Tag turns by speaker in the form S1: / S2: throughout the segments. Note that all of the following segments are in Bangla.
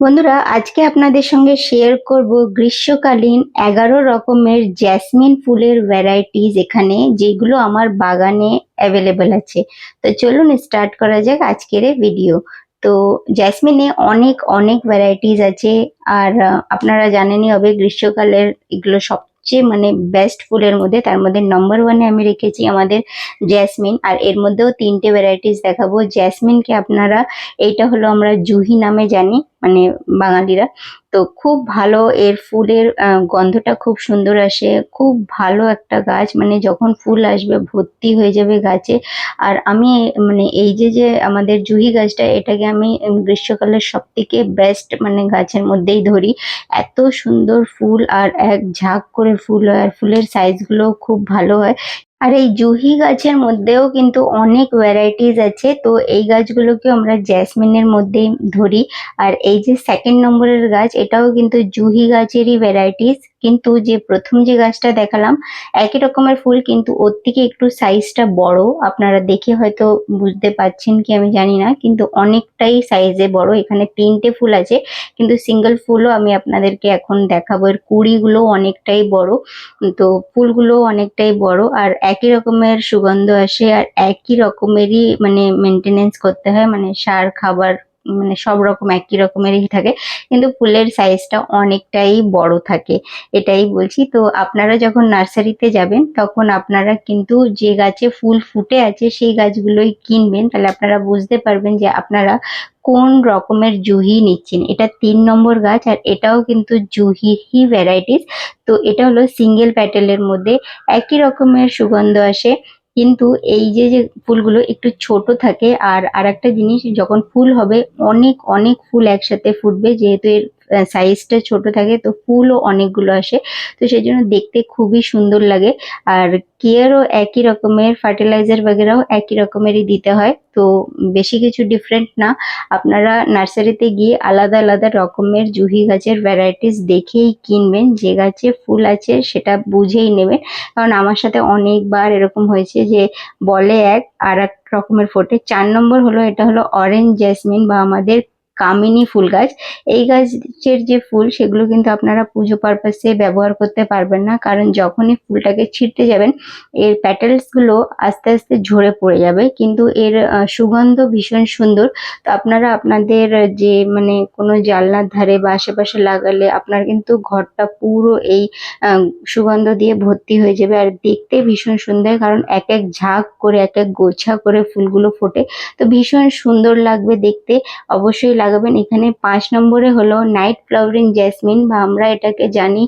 S1: বন্ধুরা, আজকে আপনাদের সঙ্গে শেয়ার করব গ্রীষ্মকালীন এগারো রকমের জ্যাসমিন ফুলের ভ্যারাইটিস এখানে, যেগুলো আমার বাগানে অ্যাভেলেবেল আছে। তো চলুন স্টার্ট করা যাক আজকের ভিডিও তো জ্যাসমিনে অনেক অনেক ভ্যারাইটিস আছে, আর আপনারা জানেনই হবে গ্রীষ্মকালের এগুলো সবচেয়ে মানে বেস্ট ফুলের মধ্যে, তার মধ্যে নম্বর ওয়ানে আমি রেখেছি আমাদের জ্যাসমিন আর এর মধ্যেও তিনটে ভ্যারাইটিস দেখাবো। জ্যাসমিনকে আপনারা, এইটা হলো আমরা জুহি নামে জানি। মানে বাঙালিরা। তো খুব ভালো এর ফুলের গন্ধটা খুব সুন্দর আসে। খুব ভালো একটা গাছ। মানে যখন ফুল আসবে, ভর্তি হয়ে যাবে গাছে। আর আমি মানে এই যে যে আমাদের জুহি গাছটা, এটাকে আমি গ্রীষ্মকালের সব থেকে বেস্ট মানে গাছের মধ্যেই ধরি। এত সুন্দর ফুল আর এক ঝাঁক করে ফুল হয়। আর ফুলের সাইজগুলো খুব ভালো হয়। আর এই জুহি গাছের মধ্যেও কিন্তু অনেক ভ্যারাইটিস আছে। তো এই গাছগুলোকে আমরা জ্যাসমিনের মধ্যেই ধরি। আর এই যে সেকেন্ড নম্বরের গাছ, এটাও কিন্তু জুহি গাছেরই ভ্যারাইটিস কিন্তু যে প্রথম যে গাছটা দেখালাম, একই রকমের ফুল, কিন্তু ওর থেকে একটু সাইজটা বড়। আপনারা দেখে হয়তো বুঝতে পারছেন কি আমি জানি না, কিন্তু অনেকটাই সাইজে বড়। এখানে তিনটে ফুল আছে, কিন্তু সিঙ্গেল ফুলও আমি আপনাদেরকে এখন দেখাবো। এর কুড়িগুলো অনেকটাই বড়। তো ফুলগুলো অনেকটাই বড়। আর একই রকমের সুগন্ধ আসে আর একই রকমেরই মানে মেনটেনেন্স করতে হয় মানে সার খাবার মানে সব রকম একই রকমেরই থাকে। কিন্তু ফুলের সাইজটা অনেকটাই বড় থাকে, এটাই বলছি। তো আপনারা যখন নার্সারিতে যাবেন, তখন আপনারা কিন্তু যে গাছে ফুল ফুটে আছে, সেই গাছগুলোই কিনবেন। তাহলে আপনারা বুঝতে পারবেন যে আপনারা কোন রকমের জুহি নিচ্ছেন। এটা তিন নম্বর গাছ আর এটাও কিন্তু জুহি ভ্যারাইটিস তো এটা হলো সিঙ্গেল প্যাটেলের মধ্যে একই রকমের সুগন্ধ আসে। কিন্তু এই যে যে ফুলগুলো একটু ছোট থাকে আর আর একটা জিনিস, যখন ফুল হবে অনেক অনেক ফুল একসাথে ফুটবে, যেহেতু এর সাইজটা ছোট থাকে, তো ফুলও অনেকগুলো আসে। তো সেই জন্য দেখতে খুবই সুন্দর লাগে। আর কেয়ারও একই রকমের ফার্টিলাইজার বাগেরাও একই রকমেরই দিতে হয়। তো বেশি কিছু ডিফারেন্ট না। আপনারা নার্সারিতে গিয়ে আলাদা আলাদা রকমের জুহি গাছের ভ্যারাইটিস দেখেই কিনবেন। যে গাছে ফুল আছে সেটা বুঝেই নেবেন। কারণ আমার সাথে অনেকবার এরকম হয়েছে যে বলে এক আর এক রকমের ফোটে চার নম্বর হলো এটা হলো অরেঞ্জ জেসমিন বা আমাদের কামিনী ফুল গাছ। এই গাছের যে ফুল, সেগুলো কিন্তু আপনারা পুজো পারপাসে ব্যবহার করতে পারবেন না। কারণ যখনই ফুলটাকে ছিঁড়তে যাবেন, এর প্যাটেলসগুলো আস্তে আস্তে ঝরে পড়ে যাবে। কিন্তু এর সুগন্ধ ভীষণ সুন্দর। তো আপনারা আপনাদের যে মানে কোনো জানলার ধারে বা আশেপাশে লাগালে আপনার কিন্তু ঘরটা পুরো এই সুগন্ধ দিয়ে ভর্তি হয়ে যাবে। আর দেখতে ভীষণ সুন্দর, কারণ এক এক ঝাঁক করে, এক এক গোছা করে ফুলগুলো ফোটে। তো ভীষণ সুন্দর লাগবে দেখতে। অবশ্যই লাগাবেন। এখানে পাঁচ নম্বরে হলো নাইট ফ্লাওয়ারিং জেসমিন বা আমরা এটাকে জানি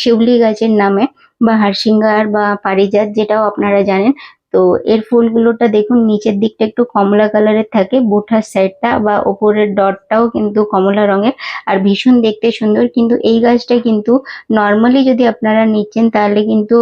S1: শিউলি গাছের নামে বা হারসিঙ্গার বা পারিজাত যেটাও আপনারা জানেন। তো এর ফুলগুলোটা দেখুন, নিচের দিকটা একটু কমলা কালারের থাকে, বোঠার সাইডটা বা ওপরের ডটটাও কিন্তু কমলা রঙের। আর ভীষণ দেখতে সুন্দর, কিন্তু এই গাছটা কিন্তু নর্মালি যদি আপনারা নিচ্ছেন, তাহলে কিন্তু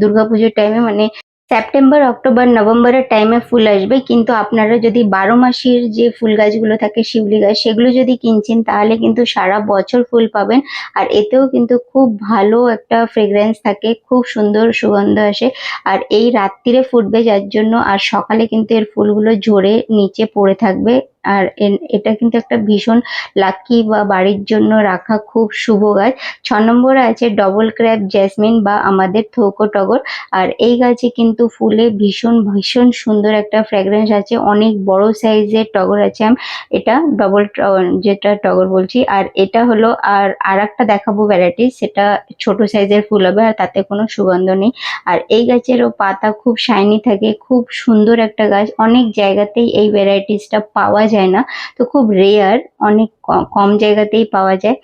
S1: দুর্গাপুজোর টাইমে মানে সেপ্টেম্বর অক্টোবর নভেম্বরের টাইমে ফুল আসবে। কিন্তু আপনারা যদি বারো মাসের যে ফুল গাছগুলো থাকে, শিউলি গাছ, সেগুলো যদি কিনছেন, তাহলে কিন্তু সারা বছর ফুল পাবেন। আর এতেও কিন্তু খুব ভালো একটা ফ্রেগরেন্স থাকে, খুব সুন্দর সুগন্ধ আসে। আর এই রাত্রিরে ফুটবে, যার জন্য আর সকালে কিন্তু এর ফুলগুলো ঝরে নিচে পড়ে থাকবে। আর এটা কিন্তু একটা ভীষণ লাকি বা বাড়ির জন্য রাখা খুব শুভ গাছ। ছ নম্বরে আছে ডবল ক্র্যাপ জেসমিন বা আমাদের থৌকো টগর। আর এই গাছে কিন্তু ফুলে ভীষণ ভীষণ সুন্দর একটা ফ্র্যাগরেন্স আছে। অনেক বড় সাইজের টগর আছে আম- এটা ডবল যেটা টগর বলছি। আর এটা হলো, আর আর একটা দেখাবো ভ্যারাইটি সেটা ছোট সাইজের ফুল হবে আর তাতে কোনো সুগন্ধ নেই। আর এই গাছেরও পাতা খুব শাইনি থাকে, খুব সুন্দর একটা গাছ। অনেক জায়গাতেই এই ভ্যারাইটিসটা পাওয়া যায়। না। তো খুব রেয়ার অনেক কম জায়গাতেই পাওয়া যায়।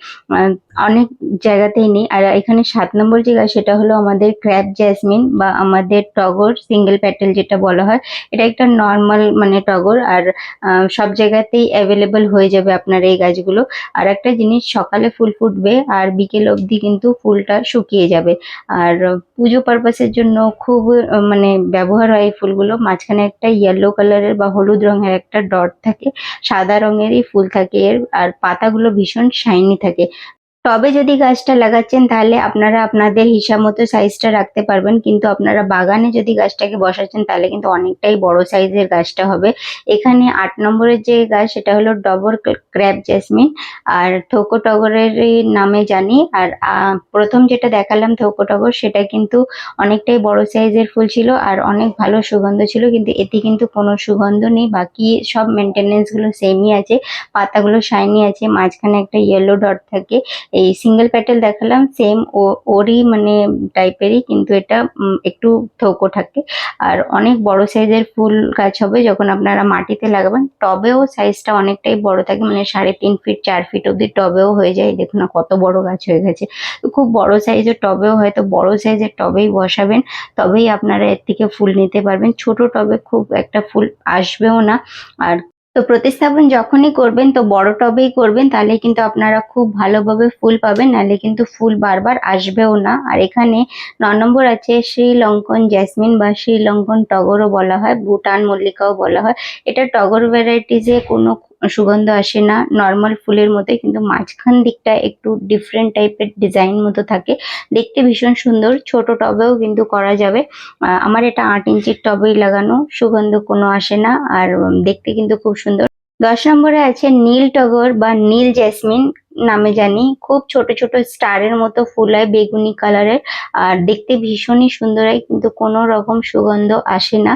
S1: অনেক জায়গাতেই নেই। আর এখানে সাত নম্বর যে গাছ, সেটা হলো আমাদের ক্র্যাপ জেসমিন বা আমাদের টগর, সিঙ্গেল প্যাটেল যেটা বলা হয়। এটা একটা নর্মাল মানে টগর আর সব জায়গাতেই অ্যাভেলেবল হয়ে যাবে আপনার এই গাছগুলো। আর একটা জিনিস, সকালে ফুল ফুটবে আর বিকেল অবধি কিন্তু ফুলটা শুকিয়ে যাবে। আর পুজো পারপাসের জন্য খুব মানে ব্যবহার হয় এই ফুলগুলো। মাঝখানে একটা ইয়েলো কালারের বা হলুদ রঙের একটা ডট থাকে। সাদা রঙেরই ফুল থাকে এর, আর পাতাগুলো ভীষণ শাইনি থাকে। টবে যদি গাছটা লাগাচ্ছেন, তাহলে আপনারা আপনাদের হিসাব মতো সাইজটা রাখতে পারবেন। কিন্তু আপনারা বাগানে যদি গাছটাকে বসাচ্ছেন, তাহলে কিন্তু অনেকটাই বড় সাইজের গাছটা হবে। এখানে আট নম্বরের যে গাছ, সেটা হলো ডবর ক্র্যাপ জেসমিন। আর থোকো টগরের নামে জানি। আর প্রথম যেটা দেখালাম থোকো টগর সেটা কিন্তু অনেকটাই বড় সাইজের ফুল ছিল আর অনেক ভালো সুগন্ধ ছিল। কিন্তু এতে কিন্তু কোনো সুগন্ধ নেই। বাকি সব মেনটেনেন্সগুলো সেমই আছে। পাতাগুলো শাইনি আছে। মাঝখানে একটা ইয়েলো ডট থাকে। এই সিঙ্গেল প্যাটেল দেখালাম সেম ও, ওরই মানে টাইপেরই কিন্তু এটা একটু থোকো থাকে। আর অনেক বড় সাইজের ফুল গাছ হবে যখন আপনারা মাটিতে লাগাবেন, টবেও সাইজটা অনেকটাই বড় থাকে মানে সাড়ে তিন ফিট চার ফিট অব্দি টবেও হয়ে যায়। দেখুন না কত বড় গাছ হয়ে গেছে। তো খুব বড় সাইজের টবেও হয়তো বড় সাইজের টবেই বসাবেন, তবেই আপনারা এর থেকে ফুল নিতে পারবেন। ছোট টবে খুব একটা ফুল আসবেও না। আর তো প্রতিস্থাপন যখনই করবেন, তো বড় টবেই করবেন, তাহলে কিন্তু আপনারা খুব ভালোভাবে ফুল পাবেন, নাহলে কিন্তু ফুল বারবার আসবেও না। আর এখানে ন নম্বর আছে শ্রীলঙ্কন জ্যাসমিন বা শ্রীলঙ্কন টগরও বলা হয়, ভুটান মল্লিকাও বলা হয়। এটা টগর ভ্যারাইটিজে কোনো সুগন্ধ আসে না। নর্মাল ফুলের মতোই, কিন্তু মাঝখান দিকটা একটু ডিফারেন্ট টাইপের ডিজাইন মতো থাকে। দেখতে ভীষণ সুন্দর। ছোট টবেও কিন্তু করা যাবে। আমার এটা আট ইঞ্চির টবেই লাগানো। সুগন্ধ কোনো আসে না। আর দেখতে কিন্তু খুব সুন্দর। দশ নম্বরে আছে নীল টগর বা নীল জেসমিন নামে জানি। খুব ছোট ছোট স্টারের মতো ফুল হয়, বেগুনি কালারের আর দেখতে ভীষণই সুন্দর হয়, কিন্তু কোনো রকম সুগন্ধ আসে না।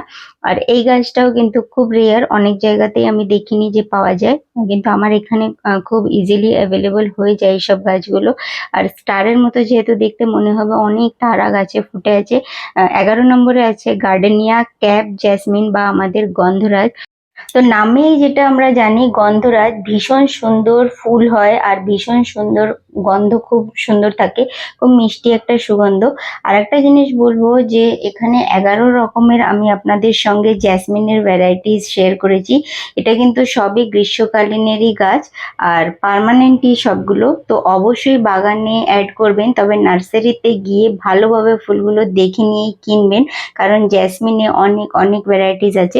S1: আর এই গাছটাও কিন্তু খুব রেয়ার অনেক জায়গাতেই আমি দেখিনি যে পাওয়া যায়। কিন্তু আমার এখানে খুব ইজিলি অ্যাভেলেবল হয়ে যায় এইসব গাছগুলো। আর স্টারের মতো যেহেতু দেখতে মনে হবে, অনেক তারা গাছে ফুটে আছে। এগারো নম্বরে আছে গার্ডেনিয়া, ক্যাপ, জেসমিন বা আমাদের গন্ধরাজ। তো নামেই যেটা আমরা জানি, গন্ধরাজ, ভীষণ সুন্দর ফুল হয় আর ভীষণ সুন্দর গন্ধ খুব সুন্দর থাকে, খুব মিষ্টি একটা সুগন্ধ। আর একটা জিনিস বলব যে, এখানে এগারো রকমের আমি আপনাদের সঙ্গে জ্যাসমিনের ভ্যারাইটিস শেয়ার করেছি। এটা কিন্তু সবই গ্রীষ্মকালীনেরই গাছ আর পার্মানেন্টই সবগুলো। তো অবশ্যই বাগানে অ্যাড করবেন, তবে নার্সারিতে গিয়ে ভালোভাবে ফুলগুলো দেখে নিয়েই কিনবেন, কারণ জ্যাসমিনে অনেক অনেক ভ্যারাইটিস আছে।